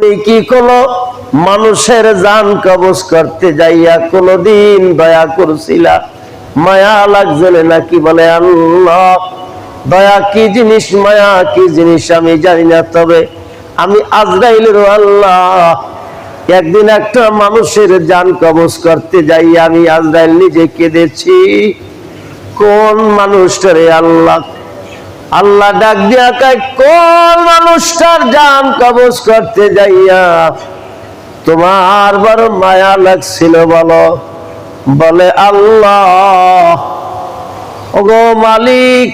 কি মানুষের কবজ করতে যাইয়া কোনদিন দয়া করছিলা? মায়া লাগছে নাকি বলে, আল্লাহ, দয়া কি জিনিস, মায়া কি জিনিস আমি জানি না। তবে আমি আজরাইলের আল্লাহ, একদিন একটা মানুষের জান কবজ করতে যাই আমি আজরাইল নিজে কেঁদেছি। কোন মানুষটারে আল্লাহ আল্লাহ ডাক দিয়া কোন মানুষটার জান কবজ করতে যাইয়া তোমার বড় মায়া লাগছিল বলো? বলে, আল্লাহ। ওগো মালিক,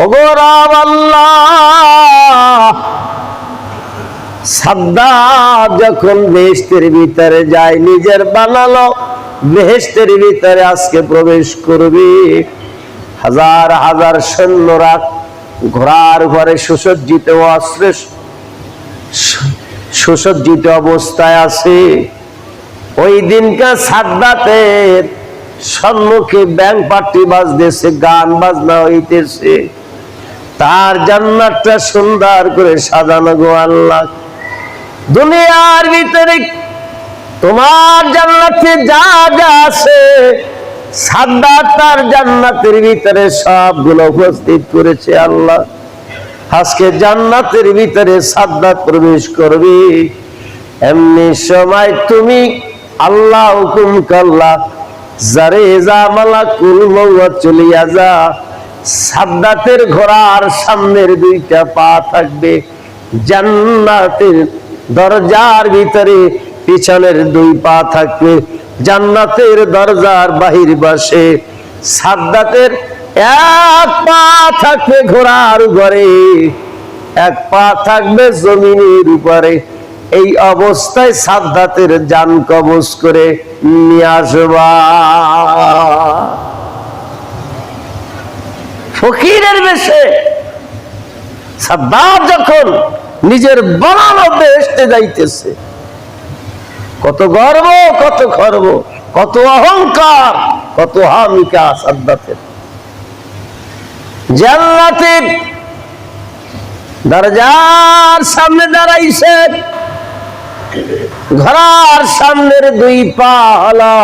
ওগো রাম আল্লাহ। সাদ্দাত যখন বেহেস্তের ভিতরে যায়, নিজের বানালো বেহেস্তের ভিতরে আজকে প্রবেশ করবে। হাজার হাজার সৈন্যরা ঘোড়ার ঘরে সুসজ্জিত অস্ত্রে সুসজ্জিত অবস্থায় আছে। ওই দিনকার সাদ্দাতের সম্মুখে ব্যাংক পার্টি বাজতেছে, গান বাজনা হইতেছে। তার জান্নাতটা সুন্দর করে সাজানো গো আল্লাহ। দুনিয়ার ভিতরে তোমার জান্নাতে যা যা আছে তার জান্নাতের ভিতরে সবগুলো উপস্থিত করেছে আল্লাহ। আজকে জান্নাতের ভিতরে সাদ্দাত প্রবেশ করবে। এমনি সময় তুমি আল্লাহ হুকুম কাল্লা জারে যা মালা কুল চলিয়া যা সাদ্দাতের ঘোড়ার সামনের দুইটা পা থাকবে। জান্নাতের দরজার ভিতরে পিছনের দুই পা থাকবে। জান্নাতের দরজার বাহির বাসে, সাদ্দাতের এক পা থাকবে ঘোড়ার ঘরে এক পা থাকবে জমিনের উপরে। এই অবস্থায় সাদ্দাতের যান কবজ করে নিয়ে আসবা। ফকিরের বেশে সাদ্দাত যখন নিজের বানানো বেসতে যাইতেছে কত গর্ব কত গর্ব কত অহংকার, কত হামিকা সাদ্দাতের জান্নাতের দরজার সামনে দাঁড়াইছে ঘরার সামনের দুই পা হলো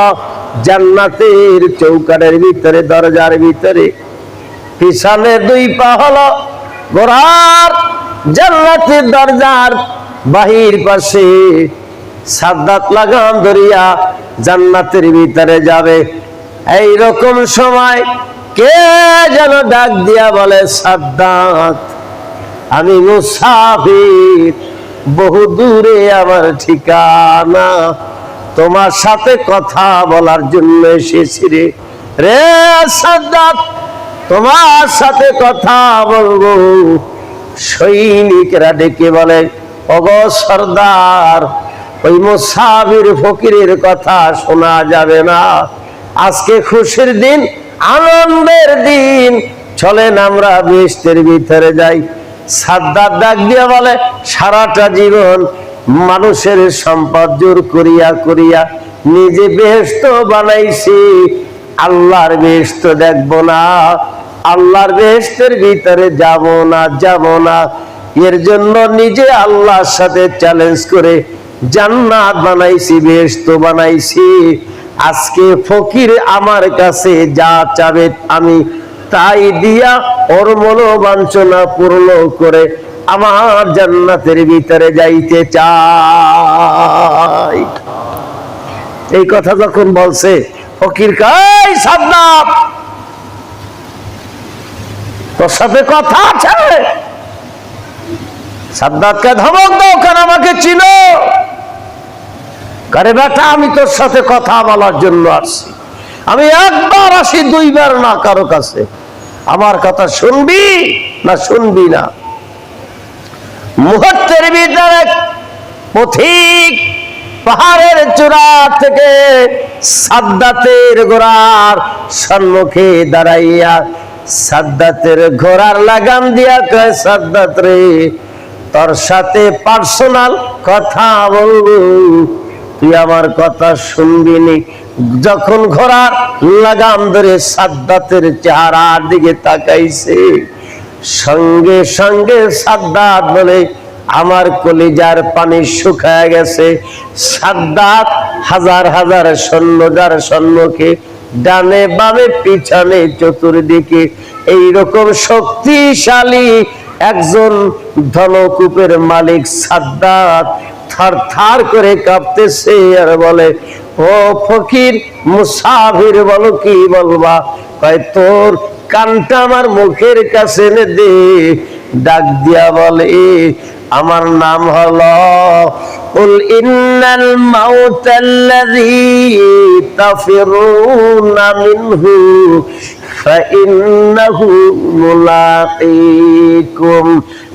জান্নাতের চৌকারের ভিতরে, দরজার ভিতরে। পিছনে দুই পা হলো ঘোড়ার জান্নাতের দরজার বাহির পাশে সাদ্দাত লাগাম ধরিয়া জান্নাতের ভিতরে যাবে। এই রকম সময় কে যেন ডাক দিয়া বলে, সাদ্দাত, আমি মুসাফির, বহু দূরে আমার ঠিকানা। তোমার সাথে কথা বলার জন্য এসেছি রে। রে সাদ্দাত, তোমার সাথে কথা বলব। সৈনিকরা ডেকে বলে অগ সর্দার ওই মুসাফির ফকিরের কথা শোনা যাবে না। আজকে খুশির দিন, আনন্দের দিন। চলেন আমরা বেস্তের ভিতরে যাই। সাদ্দার ডাক দিয়ে বলে, সারাটা জীবন মানুষের সম্পদ জোর করিয়া করিয়া নিজে বেহেস্ত বানাইছি। আল্লাহর বেহেস্ত দেখব না। আল্লাহর বেহেস্তের ভিতরে যাব না যাব না। এর জন্য নিজে আল্লাহর সাথে চ্যালেঞ্জ করে জান্নাত বানাইছি বেহেস্ত বানাইছি। আজকে ফকির আমার কাছে যা চাবে আমি তাই দিয়া ওর মনোবাঞ্ছনা পূর্ণ করে আমার জান্নাতের ভিতরে যাইতে চাই। এই কথা যখন বলছে, ফকির কাই সাবধান। তোর সাথে কথা আছে। সাদ্দাতকে ধমক দাও কেন আমাকে চিনো। কারে, বেটা, আমি তোর সাথে কথা বলার জন্য আসছি। আমি একবার আসি দুইবার না কারও কাছে। আমার কথা শুনবি না শুনবি না? মুহূর্তের ভিতরে পথিক পাহাড়ের চূড়া থেকে সাদ্দাতের ঘোড়ার সম্মুখে দাঁড়াইয়া সাদ্দাতের ঘোড়ার লাগাম দিয়া কয়, সাদ্দাত রে, তোর সাথে পার্সোনাল কথা বলব। তুই আমার কথা শুনবি নি। যখন ঘোড়ার লাগাম ধরে সাদ্দাতের চেহারার দিকে তাকাইছে, সঙ্গে সঙ্গে সাদ্দাত বলে, আমার কলিজার পানি শুকায় গেছে। সাদ্দাত হাজার হাজার সৈন্য যার সৈন্যকে ডানে বামে পিছনে চতুর্দিকে, এইরকম শক্তিশালী একজন ধনকূপের মালিক সাদ্দাত থার থার করে কাঁপতেছে আর বলে ও ফকির মুসাফির বলো কি বলবা কয় তোর কানটা আমার মুখের কাছে এনে দে ডাক দিয়া বলে আমার নাম হলো قل إن الموت الذي تفرون منه فإنه ملاقيكم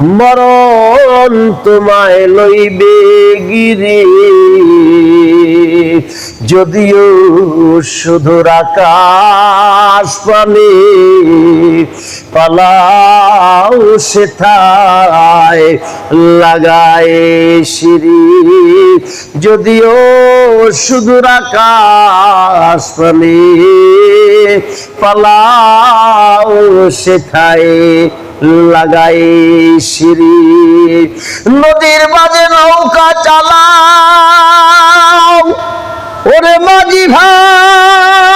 মরণ তোমায় লইবে গিরি। যদিও শুধুর আকাশ পানে পালাও সেথায় লাগায় সিঁড়ি। যদিও শুধুর আকাশ পানে পালাও সেথায় লাগাই সিঁড়ি। নদীর বাজে নৌকা চালাও। ওরে মাঝি ভাই,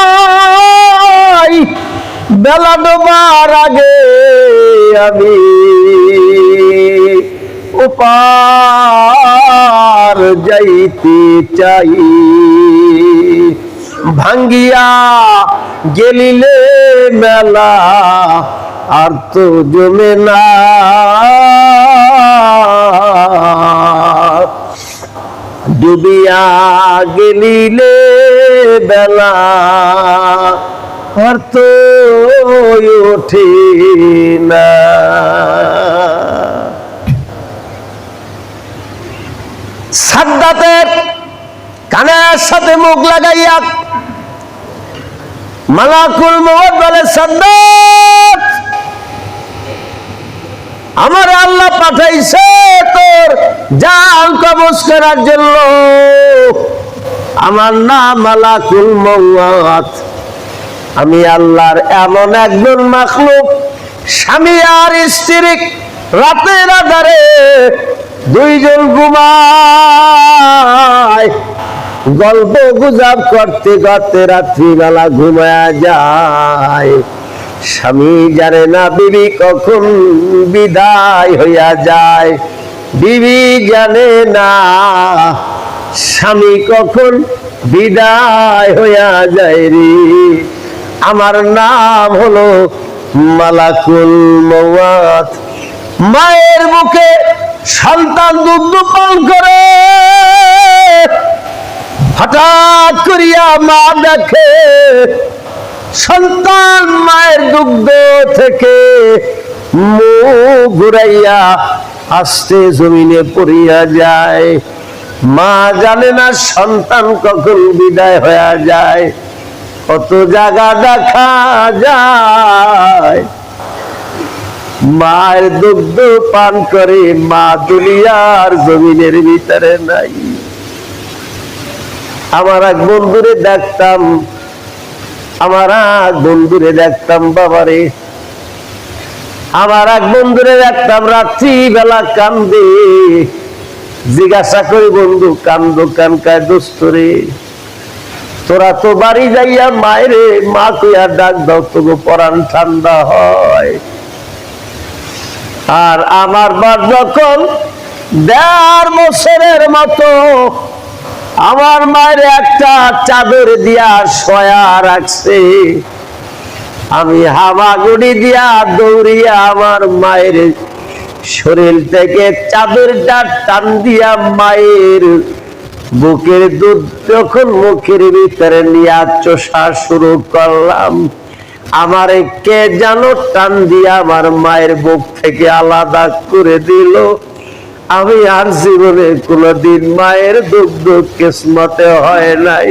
বেলা ডোবার আগে আমি উপার যাইতে চাই। ভাঙ্গিয়া গেলিলে মেলা আর তো জমে না। ডুবিয়া গেলিলে বেলা, আর তো ওঠে না। সাদ্দাতের কানের সাথে মুখ লাগাইয়া মালাকুল মোহাম্মদ বলে সাদ্দাত আমার আল্লাহ পাঠাইছে তোর জাল কবজ করার জন্য। আমার নাম মালাকুল মৌয়াত আমি আল্লাহর এমন একজন মাখলুক, স্বামী আর স্ত্রী রাতের আধারে দুইজন ঘুমায়। গল্প গুজব করতে করতে রাত্রিবেলা ঘুমায়া যায়। স্বামী জানে না বিবি কখন বিদায় হইয়া যায়। বিবি জানে না স্বামী কখন বিদায় হইয়া যায় রে। আমার নাম হলো মালাকুল মৌয়াত মায়ের মুখে সন্তান দুগ্ধ পান করে। হঠাৎ করিয়া মা দেখে সন্তান মায়ের দুগ্ধ থেকে মুখ ঘুরাইয়া আস্তে জমিনে পড়িয়া যায়। মা জানে না সন্তান কখন বিদায় হয়ে যায়। কত জায়গা দেখা যায়। মায়ের দুগ্ধ পান করে মা দুনিয়ার জমিনের ভিতরে নাই। আমার এক বন্ধুরে দেখতাম আমার এক বন্ধুরে দেখতাম বাবারে। আমার এক বন্ধুরে দেখতাম রাত্রি বেলা কান্দে। জিজ্ঞাসা করি, বন্ধু, কান্দ কানকায় দোস্তরে তোরা তো বাড়ি যাইয়া মায়েরে, মা কইয়া ডাক দাও তোকে পরাণ ঠান্ডা হয়। আর আমার বার যখন দেড় বছরের মতো আমার মায়ের একটা চাদর দিয়া শয়া রাখছে। আমি হামাগুড়ি দিয়া দৌড়িয়া আমার মায়ের শরীর থেকে চাদরটা টান দিয়া মায়ের বুকের দুধ যখন মুখের ভিতরে নিয়ে চষা শুরু করলাম, আমার কে যেন টান দিয়া আমার মায়ের বুক থেকে আলাদা করে দিল। আমি আর জীবনে কোনোদিন মায়ের দুগ্ধ কিসমতে হয় নাই।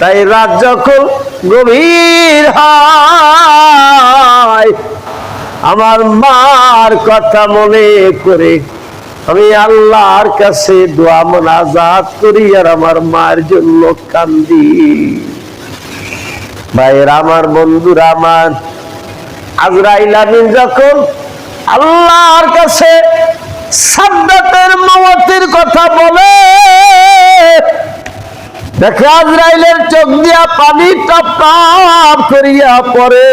তাই রাত যখন গভীর হয়, আমার মার কথা মনে করে আমি আল্লাহর কাছে দোয়া মোনাজাত করি আর আমার মার জন্য কান্দি। ভাইয়ের আমার বন্ধুরা আমার, আজরাইল আমিন যখন আল্লাহর কাছে সাদ্দাতের মমতির কথা বলে। দেখে, আজরাইলের চোখ দিয়া পানি টপ টপ করিয়া পড়ে।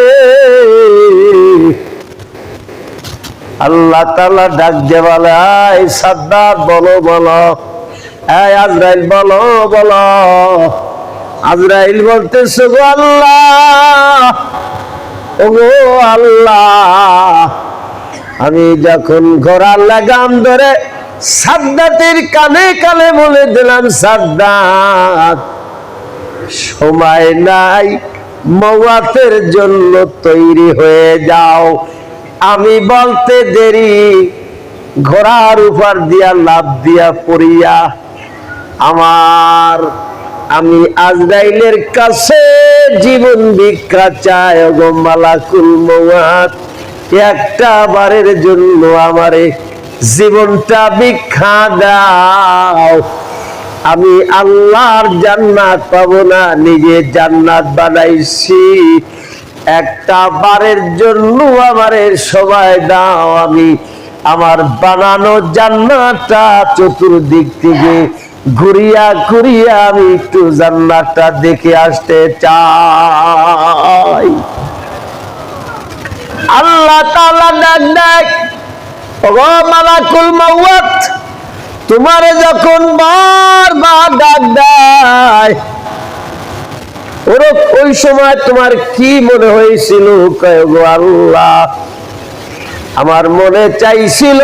আল্লাহ তালা ডাক বলে এই সাদ্দাত, বলো বলো। এই আজরাইল, বলো বলো। আজরাইল বলতেছে, গো আল্লাহ, ওগো আল্লাহ আমি যখন ঘোড়ার লাগাম ধরে সাদ্দাতের কানে কানে বলে দিলাম, সাদ্দাত, সময় নাই মওয়াতের জন্য তৈরি হয়ে যাও। আমি বলতে দেরি, ঘোড়ার উপর দিয়া লাভ দিয়া পড়িয়া আমার, আমি আজরাইলের কাছে জীবন ভিক্ষা চায় গো মালাকুল মওয়াত একটা বারের জন্য আমারে জীবনটা ভিক্ষা দাও। আমি আল্লাহর জান্নাত পাবো না, নিজে জান্নাত বানাইছি। একটা বারের জন্য আমারে সবাই দাও। আমি আমার বানানো জান্নাতটা চতুর্দিক থেকে ঘুরিয়া ঘুরিয়া আমি একটু জান্নাতটা দেখে আসতে চাই। আল্লাহ তাআলা ডাক ডাক মাওয়াত তোমারে যখন ডাক দেয় ওই সময় তোমার কি মনে হয়েছিল? আল্লাহ, আমার মনে চাইছিল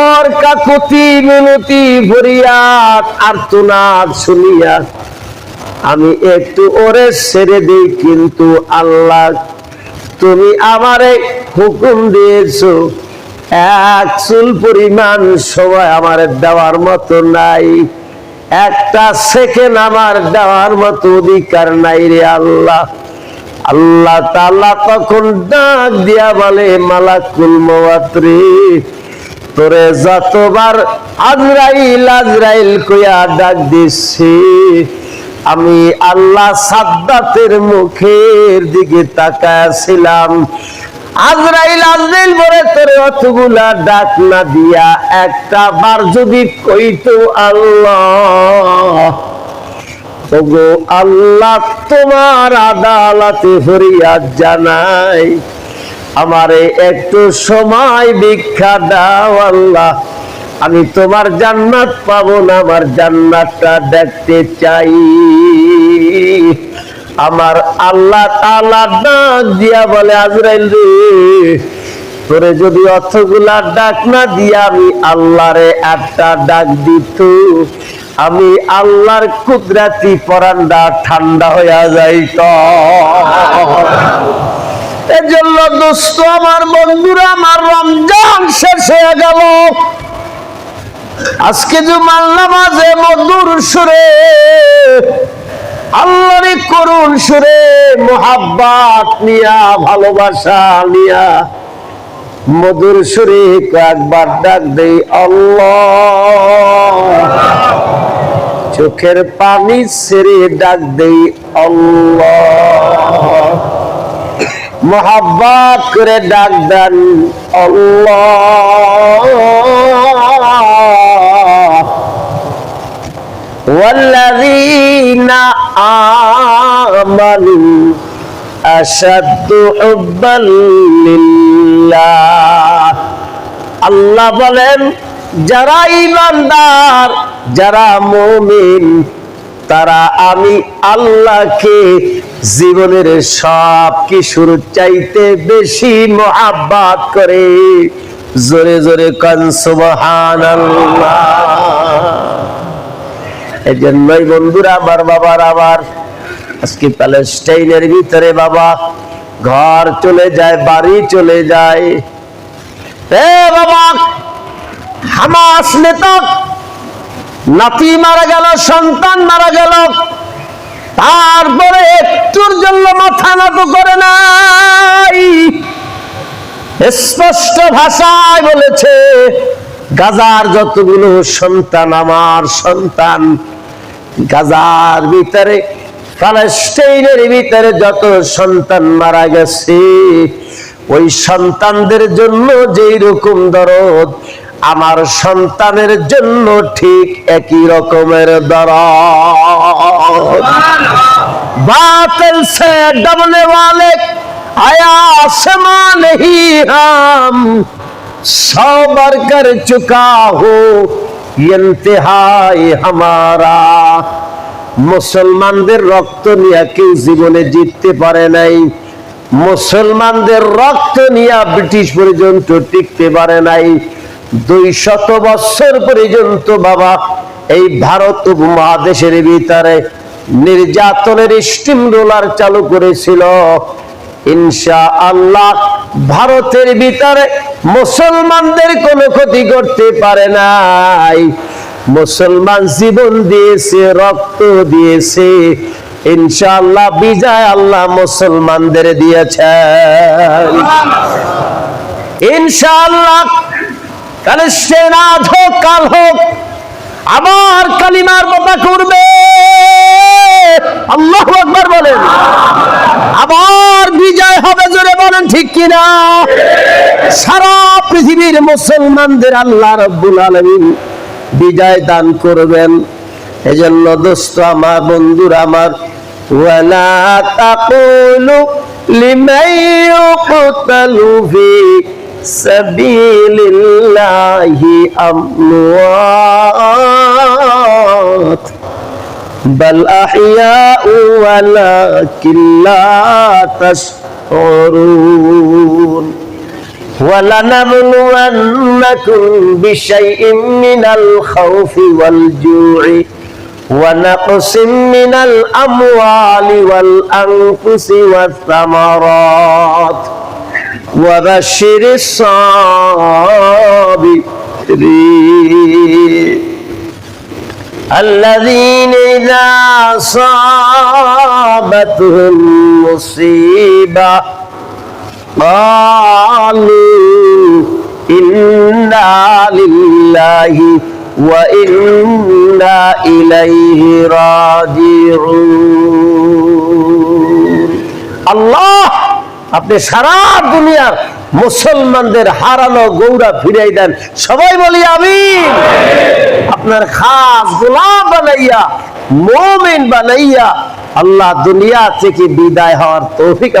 ওর কাকুতি মিনতি ফরিয়াদ আর তোনাদ শুনিয়া। আমি একটু ওরে ছেড়ে দিই, কিন্তু আল্লাহ তুমি আমারে হুকুম দিয়েছ। এক চুল পরিমাণ সময় আমার দেওয়ার মতো নাই। একটা সেকেন্ড আমার দেওয়ার মতো অধিকার নাই রে আল্লাহ। আল্লাহ তাআলা তখন ডাক দিয়া বলে, মালাকুল মওয়াত্রি তোরে যতবার আজরাইল আজরাইল কইয়া ডাক দিছি আমি আল্লাহ সাদ্দাতের মুখের দিকে তাকায়াছিলাম আজরাইল আজরাইল বলে তোরে অতগুলা ডাক না দিয়া একটা বার যদি কইতো আল্লাহ। ওগো আল্লাহ তোমার আদালতে ফরিয়াদ জানাই, আমারে একটু সময় ভিক্ষা দাও আল্লাহ। আমি তোমার জান্নাত পাবো না, আমার জান্নাতটা দেখতে চাই। আমার আল্লাহ তাআলা ডাক দিয়া বলে, আজরাইল রে, তোরে যদি অর্থগুলা ডাক না দিয়া আমি আল্লাহরে একটা ডাক দিত। আমি আল্লাহর কুদরাতি পরান্ডা ঠান্ডা হইয়া যাইত। এজন্য দোস্ত, আমার বন্ধুরা, আমার রমজান শেষ হয়ে গেল। আজকে জুমার নামাজে মধুর সুরে, আল্লাহর করুণ সুরে, মোহাব্বাত নিয়া, ভালোবাসা নিয়া, মধুর সুরে কয়েকবার ডাক দেই, আল্লাহ। চোখের পানি ছেড়ে ডাক দেই, আল্লাহ। মোহাব্বত করে ডাক দেন, আল্লাহ। والذين آمنوا أشد حبا لله আল্লাহ বলেন যারা ইমানদার যারা মুমিন তারা আমি আল্লাহকে জীবনের সব কিছুর চাইতে বেশি মোহাব্বাত করে জোরে জোরে কন সুবহানাল্লাহ এই জন্যই বন্ধুরা আমার বাবার আবার আজকে প্যালেস্টাইনের ভিতরে বাবা, ঘর চলে যায়, বাড়ি চলে যায়। এ বাবা, হামাস নেতা, নাতি মারা গেল, সন্তান মারা গেল। তারপরে একটুর জন্য মাথা নত করে নাই। স্পষ্ট ভাষায় বলেছে, গাজার যতগুলো সন্তান, আমার সন্তান গাজার ভিতরে প্যালেস্টাইনের ভিতরে যত সন্তান মারা গেছে ওই সন্তানদের জন্য যেই রকম দরদ আমার সন্তানের জন্য ঠিক একই রকমের দরদ बातिल से डरने वाले आया आसमां नहीं हम सौ बर कर चुका हो ইন্তেহাই হামারা। মুসলমানদের রক্ত নিয়ে কেউ জীবনে জিততে পারে নাই। মুসলমানদের রক্ত নিয়ে ব্রিটিশ পর্যন্ত টিকতে পারে নাই। দুই শত বছর পর্যন্ত বাবা, এই ভারত উপমহাদেশের ভিতরে নির্যাতনের স্টিম রোলার চালু করেছিল। ইনশা আল্লাহ ভারতের ভিতরে মুসলমানদের কোনো ক্ষতি করতে পারে নাই। মুসলমান জীবন দিয়েছে, রক্ত দিয়েছে। ইনশাআল্লাহ বিজয় আল্লাহ মুসলমানদের দিয়েছেন। ইনশাআল্লাহ কালে সেনাদ হোক কাল হোক, আবার কালিমার পতাকা উঠবে আল্লাহ আকবার বলেন। আবার বিজয় হবে জোরে বলেন ঠিক কিনা? সারা পৃথিবীর মুসলমানদের আল্লাহ রব্বুল আলামিন বিজয় দান করবেন। এজন্য দোস্ত, আমার বন্ধুরা, আমার ওয়ালা তাকুলু লিমান ইউকতালু ফি সাবিলিল্লাহি আমওয়াত بل أحياء ولكن لا تشعرون. ولنبلونكم بشيء من الخوف والجوع ونقص من الأموال والأنفس والثمرات. وبشر الصابرين. الذين إذا أصابتهم مصيبة قالوا إنا لله وإنا إليه راجعون الله আপনি সারা দুনিয়ার মুসলমানদের হারানো গৌরা ফিরাই দেন। সবাই বলি আমি আপনার খাস গোলাম বানাইয়া, মোমেন বানাইয়া, আল্লাহ দুনিয়া থেকে বিদায় হওয়ার তৌফিক